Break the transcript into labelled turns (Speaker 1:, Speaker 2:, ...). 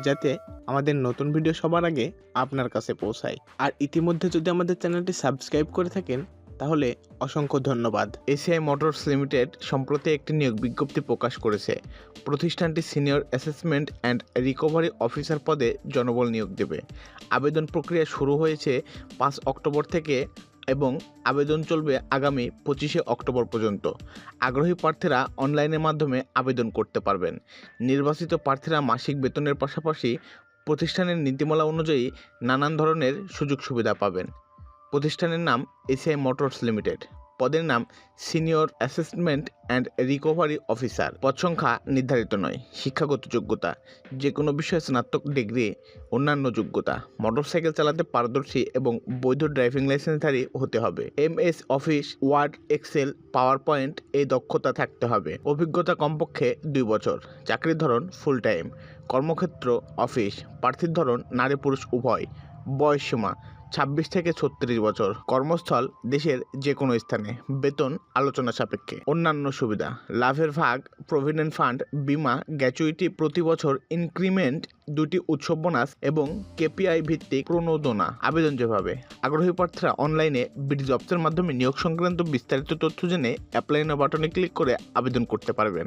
Speaker 1: যাতে আমাদের নতুন ভিডিও সবার আগে আপনার কাছে পৌঁছায়। আর ইতিমধ্যে যদি আমাদের চ্যানেলটি সাবস্ক্রাইব করে থাকেন, তাহলে অসংখ্য ধন্যবাদ।
Speaker 2: এসিআই মোটরস লিমিটেড সম্প্রতি একটি নিয়োগ বিজ্ঞপ্তি প্রকাশ করেছে। প্রতিষ্ঠানটি senior assessment and recovery officer পদে জনবল নিয়োগ দেবে। আবেদন প্রক্রিয়া শুরু হয়েছে পাঁচ অক্টোবর থেকে এবং আবেদন চলবে আগামী পঁচিশে অক্টোবর পর্যন্ত। আগ্রহী প্রার্থীরা অনলাইনের মাধ্যমে আবেদন করতে পারবেন। নির্বাচিত প্রার্থীরা মাসিক বেতনের পাশাপাশি প্রতিষ্ঠানের নীতিমালা অনুযায়ী নানান ধরনের সুযোগ সুবিধা পাবেন। প্রতিষ্ঠানের নাম এসিআই মোটরস লিমিটেড। পদের নাম senior assessment and recovery officer. পদ সংখ্যা নির্ধারিত নয়, শিক্ষাগত যোগ্যতা যে কোনো বিষয়ে স্নাতক ডিগ্রি, অন্যান্য যোগ্যতা, মোটরসাইকেল চালাতে পারদর্শী এবং বৈধ ড্রাইভিং লাইসেন্সধারী হতে হবে। M S office, word, excel PowerPoint এই দক্ষতা থাকতে হবে। অভিজ্ঞতা কমপক্ষে দুই বছর, চাকরির ধরন ফুল টাইম কর্মক্ষেত্র, অফিস, প্রার্থীর ধরন নারী পুরুষ উভয়। বয়সসীমা ছাব্বিশ থেকে ছত্রিশ বছর। কর্মস্থল দেশের যে কোনো স্থানে। বেতন আলোচনা সাপেক্ষে। অন্যান্য সুবিধা। লাভের ভাগ প্রভিডেন্ট ফান্ড, বিমা গ্র্যাচুইটি প্রতি বছর ইনক্রিমেন্ট দুটি উৎসব বোনাস এবং কেপিআই ভিত্তিক প্রণোদনা। আবেদন যেভাবে। আগ্রহী প্রার্থীরা অনলাইনে বিডি জবসের মাধ্যমে নিয়োগ সংক্রান্ত বিস্তারিত তথ্য জেনে অ্যাপ্লাই না বাটনে ক্লিক করে আবেদন করতে পারবেন।